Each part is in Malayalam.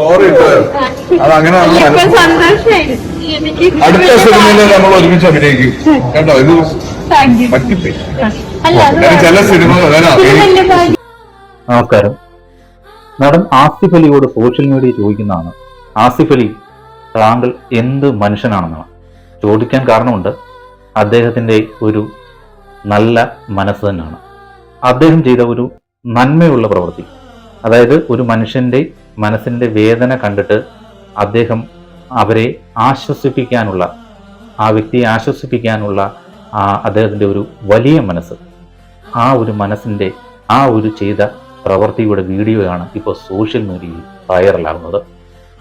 സോറി അത് അങ്ങനെ അടുത്ത സിനിമയിൽ നമ്മൾ ഒരുമിച്ച് അഭിനയിക്കും. കേട്ടോ ഇത്. പറ്റിപ്പോയി. ചില സിനിമ നമസ്കാരം. നടൻ ആസിഫ് അലിയോട് സോഷ്യൽ മീഡിയ ചോദിക്കുന്നതാണ് ആസിഫ് അലി താങ്കൾ എന്ത് മനുഷ്യനാണെന്നാണ്? ചോദിക്കാൻ കാരണമുണ്ട് അദ്ദേഹത്തിന്റെ ഒരു നല്ല മനസ്സ് തന്നെയാണ്. അദ്ദേഹം ചെയ്ത ഒരു നന്മയുള്ള പ്രവൃത്തി അതായത് ഒരു മനുഷ്യന്റെ മനസ്സിന്റെ വേദന കണ്ടിട്ട് അദ്ദേഹം അവരെ ആശ്വസിപ്പിക്കാനുള്ള ആ വ്യക്തിയെ ആശ്വസിപ്പിക്കാനുള്ള ആ അദ്ദേഹത്തിന്റെ ഒരു വലിയ മനസ്സ്. ആ ഒരു മനസ്സിന്റെ ആ ഒരു ചെയ്ത പ്രവൃത്തിയുടെ വീഡിയോയാണ് ഇപ്പോൾ സോഷ്യൽ മീഡിയയിൽ വൈറലാകുന്നത്.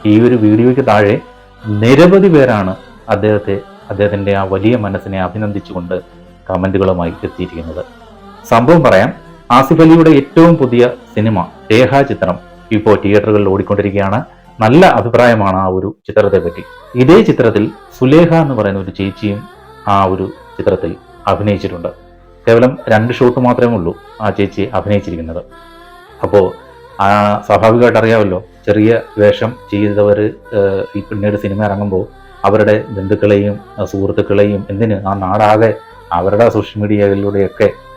ഈ ഒരു വീഡിയോയ്ക്ക് താഴെ നിരവധി പേരാണ് അദ്ദേഹത്തെ അദ്ദേഹത്തിന്റെ ആ വലിയ മനസ്സിനെ അഭിനന്ദിച്ചുകൊണ്ട് കമന്റുകളുമായി എത്തിയിരിക്കുന്നത്. സംഭവം പറയാം ആസിഫ് അലിയുടെ ഏറ്റവും പുതിയ സിനിമ രേഖാചിത്രം ഇപ്പോൾ തിയേറ്ററുകളിൽ ഓടിക്കൊണ്ടിരിക്കുകയാണ്. നല്ല അഭിപ്രായമാണ് ആ ഒരു ചിത്രത്തെ പറ്റി. ഇതേ ചിത്രത്തിൽ സുലേഖ എന്ന് പറയുന്ന ഒരു ചേച്ചിയും ആ ഒരു ചിത്രത്തിൽ അഭിനയിച്ചിട്ടുണ്ട്. കേവലം രണ്ട് ഷോട്ട് മാത്രമേ ഉള്ളൂ ആ ചേച്ചി അഭിനയിച്ചിരിക്കുന്നത്. അപ്പോൾ സ്വാഭാവികമായിട്ട് അറിയാമല്ലോ ചെറിയ വേഷം ചെയ്തവർ ഈ പിന്നീട് സിനിമ ഇറങ്ങുമ്പോൾ അവരുടെ ബന്ധുക്കളെയും സുഹൃത്തുക്കളെയും എന്തിന് ആ നാടാകെ അവരുടെ സോഷ്യൽ മീഡിയയിലൂടെയൊക്കെ ഏഹ്,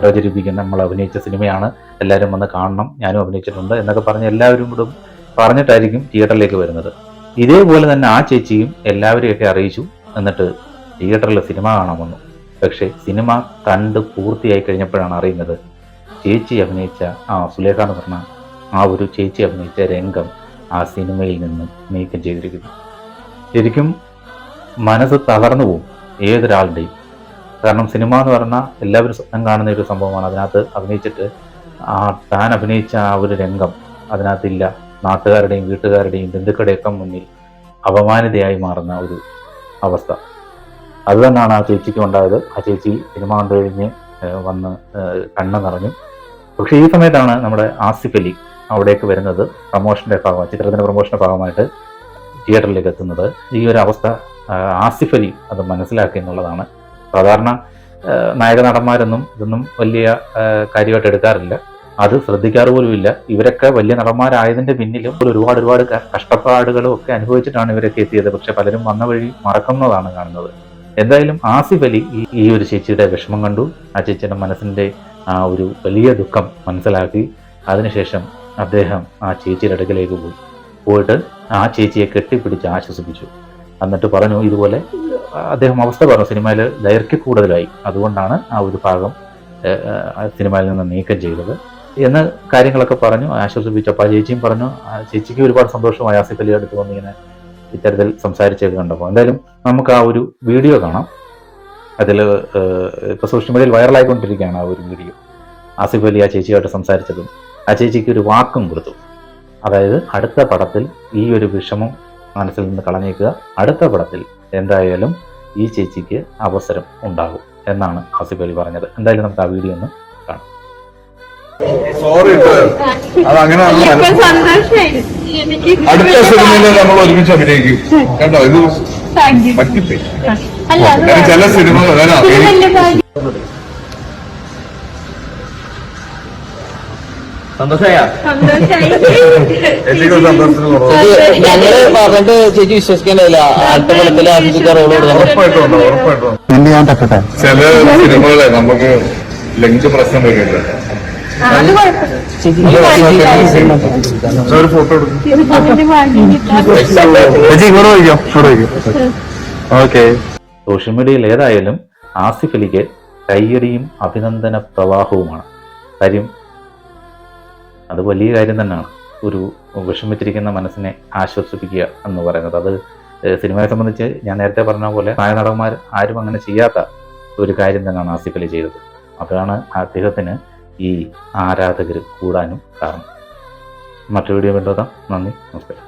പ്രചരിപ്പിക്കുന്ന നമ്മൾ അഭിനയിച്ച സിനിമയാണ്. എല്ലാവരും വന്ന് കാണണം. ഞാനും അഭിനയിച്ചിട്ടുണ്ട് എന്നൊക്കെ പറഞ്ഞ് എല്ലാവരും കൂടെ പറഞ്ഞിട്ടായിരിക്കും തിയേറ്ററിലേക്ക് വരുന്നത്. ഇതേപോലെ തന്നെ ആ ചേച്ചിയും എല്ലാവരെയൊക്കെ അറിയിച്ചു. എന്നിട്ട് തിയേറ്ററിൽ സിനിമ കാണാൻ വന്നു. പക്ഷേ സിനിമ കണ്ട് പൂർത്തിയായി കഴിഞ്ഞപ്പോഴാണ് അറിയുന്നത് ചേച്ചി അഭിനയിച്ച ആ സുലേഖ എന്ന് പറഞ്ഞ ആ ഒരു ചേച്ചി അഭിനയിച്ച രംഗം ആ സിനിമയിൽ നിന്ന് നീക്കം ചെയ്തിരിക്കുന്നു. ശരിക്കും മനസ്സ് തകർന്നു പോകും ഏതൊരാളുടെയും. കാരണം സിനിമ എന്ന് പറഞ്ഞാൽ എല്ലാവരും സ്വപ്നം കാണുന്ന ഒരു സംഭവമാണ്. അതിനകത്ത് അഭിനയിച്ചിട്ട് ആ താൻ അഭിനയിച്ച ആ ഒരു രംഗം അതിനകത്തില്ല. നാട്ടുകാരുടെയും വീട്ടുകാരുടെയും ബന്ധുക്കളുടെയൊക്കെ മുന്നിൽ അപമാനിതയായി മാറുന്ന ഒരു അവസ്ഥ. അത് തന്നെയാണ് ആ ചേച്ചിക്ക് ഉണ്ടായത്. ആ ചേച്ചി സിനിമ കണ്ടു കഴിഞ്ഞ് വന്ന് കണ്ണ് നിറഞ്ഞു. പക്ഷേ ഈ സമയത്താണ് നമ്മുടെ ആസിഫ് അലി അവിടേക്ക് വരുന്നത് പ്രൊമോഷന്റെ ഭാഗമായി ചിത്രത്തിന്റെ പ്രൊമോഷന്റെ ഭാഗമായിട്ട് തിയേറ്ററിലേക്ക് എത്തുന്നത്. ഈ ഒരു അവസ്ഥ ആസിഫ് അലി അത് മനസ്സിലാക്കി എന്നുള്ളതാണ് സാധാരണ നായക നടന്മാരൊന്നും ഇതൊന്നും വലിയ കാര്യമായിട്ട് എടുക്കാറില്ല. അത് ശ്രദ്ധിക്കാറ് പോലും ഇല്ല ഇവരൊക്കെ വലിയ നടന്മാരായതിന്റെ പിന്നിലും ഒരുപാട് ഒരുപാട് കഷ്ടപ്പാടുകളും ഒക്കെ അനുഭവിച്ചിട്ടാണ് ഇവരൊക്കെ എത്തിയത്. പക്ഷെ പലരും വന്ന വഴി മറക്കുന്നതാണ് കാണുന്നത്. എന്തായാലും ആസിഫ് അലി ഈ ഒരു ചേച്ചിയുടെ വിഷമം കണ്ടു. ആ ചേച്ചിയുടെ മനസ്സിന്റെ ആ ഒരു വലിയ ദുഃഖം മനസ്സിലാക്കി. അതിനുശേഷം അദ്ദേഹം ആ ചേച്ചിയുടെ അടുക്കലേക്ക് പോയി. പോയിട്ട് ആ ചേച്ചിയെ കെട്ടിപ്പിടിച്ച് ആശ്വസിപ്പിച്ചു. എന്നിട്ട് പറഞ്ഞു ഇതുപോലെ അദ്ദേഹം അവസ്ഥ പറഞ്ഞു സിനിമയിൽ ദൈർഘ്യ കൂടുതലായി. അതുകൊണ്ടാണ് ആ ഒരു ഭാഗം സിനിമയിൽ നിന്ന് നീക്കം ചെയ്തത്. എന്ന് കാര്യങ്ങളൊക്കെ പറഞ്ഞു ആശ്വസിപ്പിച്ചു. അപ്പോൾ ആ ചേച്ചിയും പറഞ്ഞു ചേച്ചിക്ക് ഒരുപാട് സന്തോഷമായി ആസിഫ് അലി അടുത്ത് വന്ന് ഇങ്ങനെ ഇത്തരത്തിൽ സംസാരിച്ചൊക്കെ കണ്ടപ്പോൾ. എന്തായാലും നമുക്ക് ആ ഒരു വീഡിയോ കാണാം. അതിൽ ഇപ്പോൾ സോഷ്യൽ മീഡിയയിൽ വൈറലായിക്കൊണ്ടിരിക്കുകയാണ് ആ ഒരു വീഡിയോ. ആസിഫ് അലി ആ ചേച്ചിയായിട്ട് സംസാരിച്ചതും ആ ചേച്ചിക്ക് ഒരു വാക്കും കൊടുത്തു. അതായത് അടുത്ത പടത്തിൽ ഈ ഒരു വിഷമം മനസ്സിൽ നിന്ന് കളഞ്ഞേക്കുക. അടുത്ത പടത്തിൽ എന്തായാലും ഈ ചേച്ചിക്ക് അവസരം ഉണ്ടാകും എന്നാണ് ആസിഫ് അലി പറഞ്ഞത്. എന്തായാലും നമുക്ക് ആ വീഡിയോ ഒന്ന് കാണാം. സോറി അത് അങ്ങനെ അടുത്ത സിനിമയിൽ നമ്മൾ ഒരുമിച്ച് അഭിനയിക്കും. കേട്ടോ ഇത്. പറ്റിപ്പോയി. ചില സിനിമ സന്തോഷായി? ഞങ്ങൾ പറഞ്ഞിട്ട് ചേച്ചി ഞാൻ തട്ടട്ടെ? ചില സിനിമകളെ നമുക്ക് ലഞ്ച് പ്രശ്നം വരുന്നുണ്ട് അത് കുഴപ്പമില്ല. ഒരു ഫോട്ടോ എടുക്കും. ഇതിന്റെ ഭാഗ്യം കിട്ടാൻ ചേച്ചി ഇങ്ങോട്ട് വയ്ക്കോ ഇങ്ങോട്ട് വയ്ക്കോ. ഓക്കെ. സോഷ്യൽ മീഡിയയിൽ ഏതായാലും ആസിഫ് അലിക്ക് കയ്യടിയും അഭിനന്ദന പ്രവാഹവുമാണ്. കാര്യം അത് വലിയ കാര്യം തന്നെയാണ്. ഒരു വിഷമിച്ചിരിക്കുന്ന മനസ്സിനെ ആശ്വസിപ്പിക്കുക എന്ന് പറയുന്നത്. അത് സിനിമയെ സംബന്ധിച്ച് ഞാൻ നേരത്തെ പറഞ്ഞ പോലെ നായനടന്മാർ ആരും അങ്ങനെ ചെയ്യാത്ത ഒരു കാര്യം തന്നെയാണ് ആസിഫ് അലി ചെയ്തത്. അതാണ് അദ്ദേഹത്തിന് ഈ ആരാധകർ കൂടാനും കാരണം. മറ്റൊരു വീഡിയോ കണ്ടുവതാം നന്ദി നമസ്കാരം.